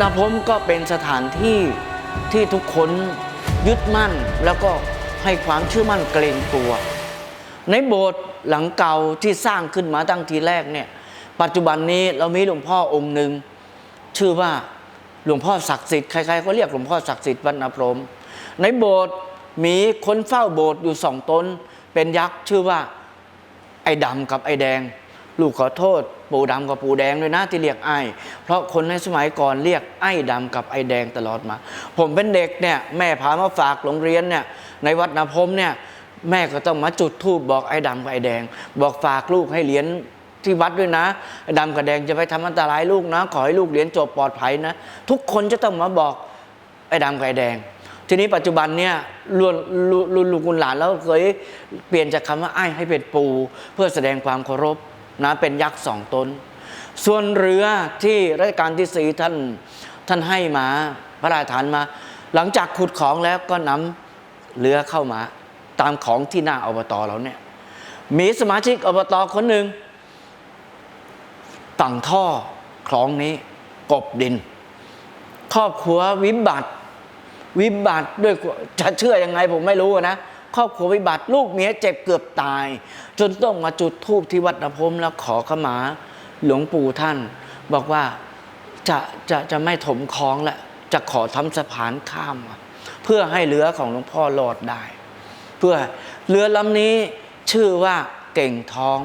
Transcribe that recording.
นาพมก็เป็นสถานที่ที่ทุกคนยึดมั่นแล้วก็ให้ความเชื่อมั่นเกรงกลัว ในโบสถ์หลังเก่าที่สร้างขึ้นมาตั้งทีแรกเนี่ยปัจจุบันนี้เรามีหลวงพ่อองค์หนึ่งชื่อว่าหลวงพ่อศักดิ์สิทธิ์ใครๆก็เรียกหลวงพ่อศักดิ์สิทธิ์วัดนาพรมในโบสถ์มีคนเฝ้าโบสถ์อยู่สองตนเป็นยักษ์ชื่อว่าไอ้ดำกับไอ้แดง ลูกขอโทษ ปู่ดำกับปู่แดงด้วยนะที่เรียกไอ้เพราะคนในสมัยก่อนเรียกไอ้ดำกับไอ้แดงตลอดมา ผมเป็นเด็กเนี่ยแม่พามาฝากโรงเรียนเนี่ยในวัดนาพมเนี่ยแม่ก็ต้องมาจุดธูปบอกไอ้ดำกับไอ้แดง บอกฝากลูกให้เรียนที่วัดด้วยนะไอ้ดำกับแดงจะไปทำอันตรายลูกนะ ขอให้ลูกเรียนจบปลอดภัยนะ ทุกคนจะต้องมาบอกไอ้ดำกับไอ้แดง ทีนี้ปัจจุบันเนี่ยรุ่นรุ่นรุ่นลูกคุณหลานแล้วเคยเปลี่ยนจากคำว่าไอ้ให้เป็นปู เพื่อแสดงความเคารพ นะเป็นยักษ์สองตน ส่วนเรือที่รัชกาลที่สี่ท่านท่านให้มาพระราชทานมา หลังจากขุดของแล้วก็นำเรือเข้ามา ตามของที่หน้าอบตเราเนี่ยมีสมาชิกอบตคนหนึ่งตั้งท่อคลองนี้กบดิน ครอบครัววิบัติ วิบัติด้วยจะเชื่อยังไงผมไม่รู้นะ ครอบครัววิบัติ ลูกเมียเจ็บเกือบตาย จนต้องมาจุดธูปที่วัดนพมแล้วขอขมาหลวงปู่ท่าน บอกว่าจะจะจะไม่ถมคลองละจะขอทำสะพานข้าม เพื่อให้เรือของหลวงพ่อรอดได้ เพื่อเรือลำนี้ชื่อว่าเก่งทอง